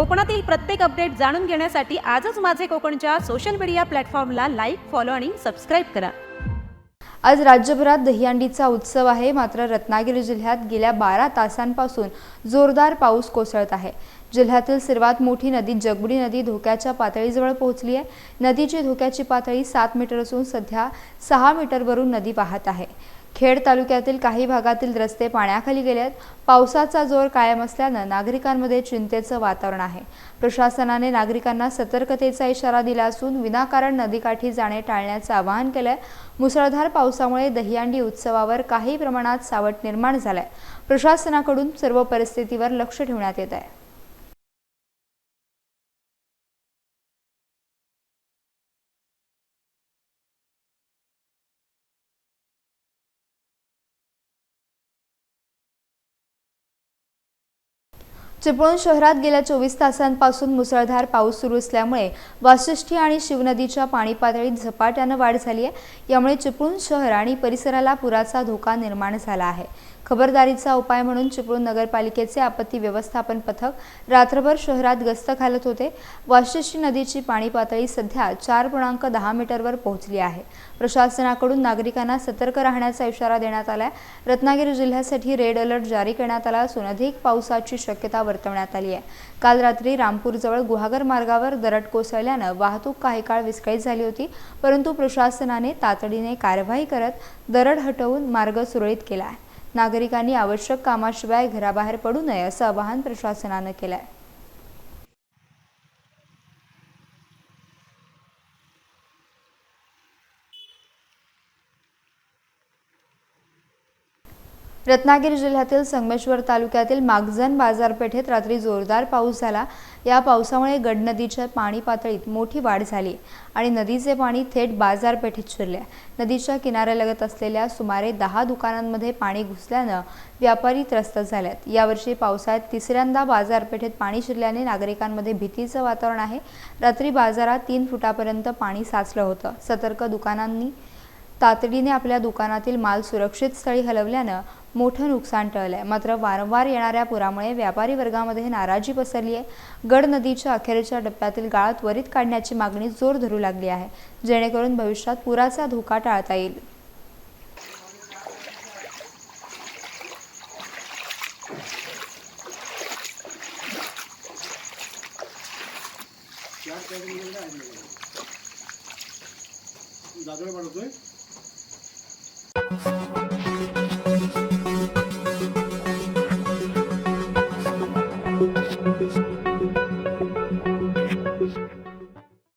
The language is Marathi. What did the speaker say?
कोकणातील प्रत्येक अपडेट जाणून घेण्यासाठी आजच माझे कोकणच्या सोशल मीडिया प्लॅटफॉर्मला लाईक फॉलो आणि सबस्क्राईब करा. आज राज्यभरात दहीहंडीचा उत्सव आहे. मात्र रत्नागिरी जिल्ह्यात गेल्या बारा तासांपासून जोरदार पाऊस कोसळत आहे. जिल्ह्यातील सर्वात मोठी नदी जगबुडी नदी धोक्याच्या पातळीजवळ पोहोचली आहे. नदीची धोक्याची पातळी सात मीटर असून सध्या सहा मीटरवरून नदी वाहत आहे. खेड तालुक्यातील काही भागातील रस्ते पाण्याखाली गेले आहेत. पावसाचा जोर कायम असल्यानं नागरिकांमध्ये चिंतेचं वातावरण आहे. प्रशासनाने नागरिकांना सतर्कतेचा इशारा दिला असून विनाकारण नदीकाठी जाणे टाळण्याचं आवाहन केलंय. मुसळधार पावसामुळे दहीहंडी उत्सवावर काही प्रमाणात सावट निर्माण झालाय. प्रशासनाकडून सर्व परिस्थितीवर लक्ष ठेवण्यात येत आहे चिपळूण शहरात गेल्या चोवीस तासांपासून मुसळधार पाऊस सुरू असल्यामुळे वाशिष्ठी आणि शिवनदीच्या पाणी पातळीत झपाट्यानं वाढ झाली आहे. यामुळे चिपळूण शहर आणि परिसराला पुराचा धोका निर्माण झाला आहे. खबरदारीचा उपाय म्हणून चिपळूण नगरपालिकेचे आपत्ती व्यवस्थापन पथक रात्रभर शहरात गस्त घालत होते. वाशिष्ठी नदीची पाणी पातळी सध्या चार पूर्णांक दहा मीटरवर पोहोचली आहे. प्रशासनाकडून नागरिकांना सतर्क राहण्याचा इशारा देण्यात आलाय. रत्नागिरी जिल्ह्यासाठी रेड अलर्ट जारी करण्यात आला असून अधिक पावसाची शक्यता वर्तवण्यात आली आहे. काल रात्री रामपूरजवळ गुहागर मार्गावर दरड कोसळल्यानं वाहतूक काही काळ विस्कळीत झाली होती परंतु प्रशासनाने तातडीने कारवाई करत दरड हटवून मार्ग सुरळीत केला आहे. नागरिकांनी आवश्यक कामाशिवाय घराबाहेर पडू नये असं आवाहन प्रशासनानं केलं आहे रत्नागिरी जिल्ह्यातील संगमेश्वर तालुक्यातील मागजन बाजारपेठेत रात्री जोरदार पाऊस झाला. या पावसामुळे गड नदीच्या पाणी पातळीत मोठी वाढ झाली आणि नदीचे पाणी थेट बाजारपेठेत शिरले. नदीच्या किनाऱ्यालगत असलेल्या सुमारे दहा दुकानांमध्ये पाणी घुसल्यानं व्यापारी त्रस्त झाल्यात यावर्षी पावसाळ्यात तिसऱ्यांदा बाजारपेठेत पाणी शिरल्याने नागरिकांमध्ये भीतीचं वातावरण आहे. रात्री बाजारात तीन फुटापर्यंत पाणी साचलं होतं. सतर्क दुकानांनी तातडीने आपल्या दुकानातील माल सुरक्षित स्थळी हलवल्यानं मोठं नुकसान टळलंय. मात्र वारंवार येणाऱ्या पुरामुळे व्यापारी वर्गामध्ये नाराजी पसरली आहे. गड नदीच्या अखेरच्या टप्प्यातील गाळ त्वरित काढण्याची मागणी जोर धरू लागली आहे जेणेकरून भविष्यात पुराचा धोका टाळता येईल. दादर बनवतोय